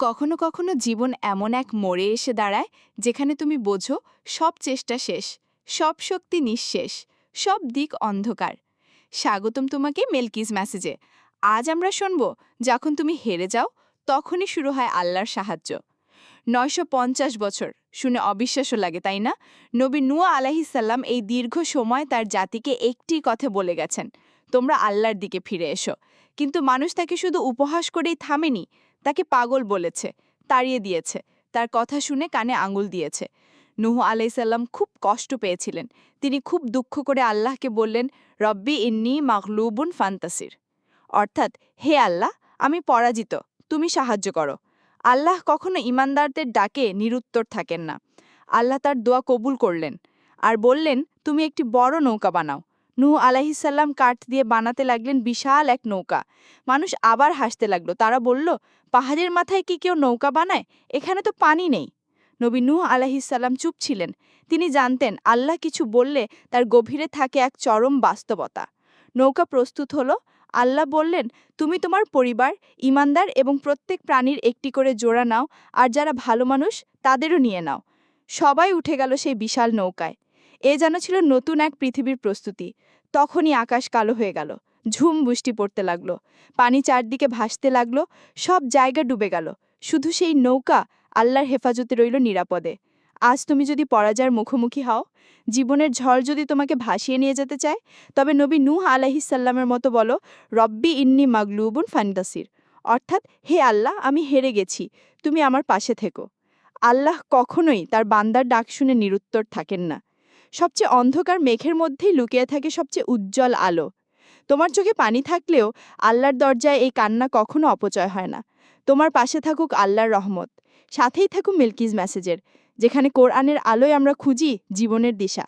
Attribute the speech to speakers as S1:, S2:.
S1: কখনো কখনো জীবন এমন এক মোড়ে এসে দাঁড়ায় যেখানে তুমি বোঝো সব চেষ্টা শেষ, সব শক্তি নিঃশেষ, সব দিক অন্ধকার। স্বাগতম তোমাকে মেলকিজ মেসেজে। আজ আমরা শুনব, যখন তুমি হেরে যাও, তখনই শুরু হয় আল্লাহর সাহায্য। নয়শো পঞ্চাশ বছর, শুনে অবিশ্বাস্য লাগে, তাই না? নবী নুয়া আলাহিসাল্লাম এই দীর্ঘ সময় তার জাতিকে একটি কথা বলে গেছেন তোমরা আল্লাহর দিকে ফিরে এসো। কিন্তু মানুষ তাকে শুধু উপহাস করেই থামেনি, তাকে পাগল বলেছে, তাড়িয়ে দিয়েছে, তার কথা শুনে কানে আঙুল দিয়েছে। নুহ আলাইসাল্লাম খুব কষ্ট পেয়েছিলেন। তিনি খুব দুঃখ করে আল্লাহকে বললেন, রব্বি ইন্নি মাগলুবুন ফান্তাসির। অর্থাৎ, হে আল্লাহ, আমি পরাজিত, তুমি সাহায্য করো। আল্লাহ কখনো ইমানদারদের ডাকে নিরুত্তর থাকেন না। আল্লাহ তার দোয়া কবুল করলেন আর বললেন, তুমি একটি বড় নৌকা বানাও। নূহ আলাহিসাল্লাম কাঠ দিয়ে বানাতে লাগলেন বিশাল এক নৌকা। মানুষ আবার হাসতে লাগল। তারা বলল, পাহাড়ের মাথায় কি কেউ নৌকা বানায়? এখানে তো পানি নেই। নবী নূহ আলাহিসাল্লাম চুপ ছিলেন। তিনি জানতেন, আল্লাহ কিছু বললে তার গভীরে থাকে এক চরম বাস্তবতা। নৌকা প্রস্তুত হলো। আল্লাহ বললেন, তুমি তোমার পরিবার, ইমানদার এবং প্রত্যেক প্রাণীর একটি করে জোড়া নাও, আর যারা ভালো মানুষ, তাদেরও নিয়ে নাও। সবাই উঠে গেল সেই বিশাল নৌকায়। এ যেন ছিল নতুন এক পৃথিবীর প্রস্তুতি। তখনই আকাশ কালো হয়ে গেল। ঝুম বৃষ্টি পড়তে লাগল। পানি চারদিকে ভাসতে লাগল। সব জায়গা ডুবে গেল। শুধু সেই নৌকা আল্লাহর হেফাজতে রইল নিরাপদে। আজ তুমি যদি পরাজয়ের মুখোমুখি হও, জীবনের ঝড় যদি তোমাকে ভাসিয়ে নিয়ে যেতে চায়, তবে নবী নূহ আলাহিসাল্লামের মতো বলো, রব্বি ইন্নি মাগলুবুন ফান্দাসির। অর্থাৎ, হে আল্লাহ, আমি হেরে গেছি। তুমি আমার পাশে থেকো। আল্লাহ কখনোই তার বান্দার ডাক শুনে নিরুত্তর থাকেন না। সবচেয়ে অন্ধকার মেঘের মধ্যেই লুকিয়ে থাকে সবচেয়ে উজ্জ্বল আলো। তোমার চোখে পানি থাকলেও আল্লাহর দরজায় এই কান্না কখনো অপচয় হয় না। তোমার পাশে থাকুক আল্লাহর রহমত। সাথেই থাকুক মিল্কিজ মেসেজের, যেখানে কোরআনের আলোয় আমরা খুঁজি জীবনের দিশা।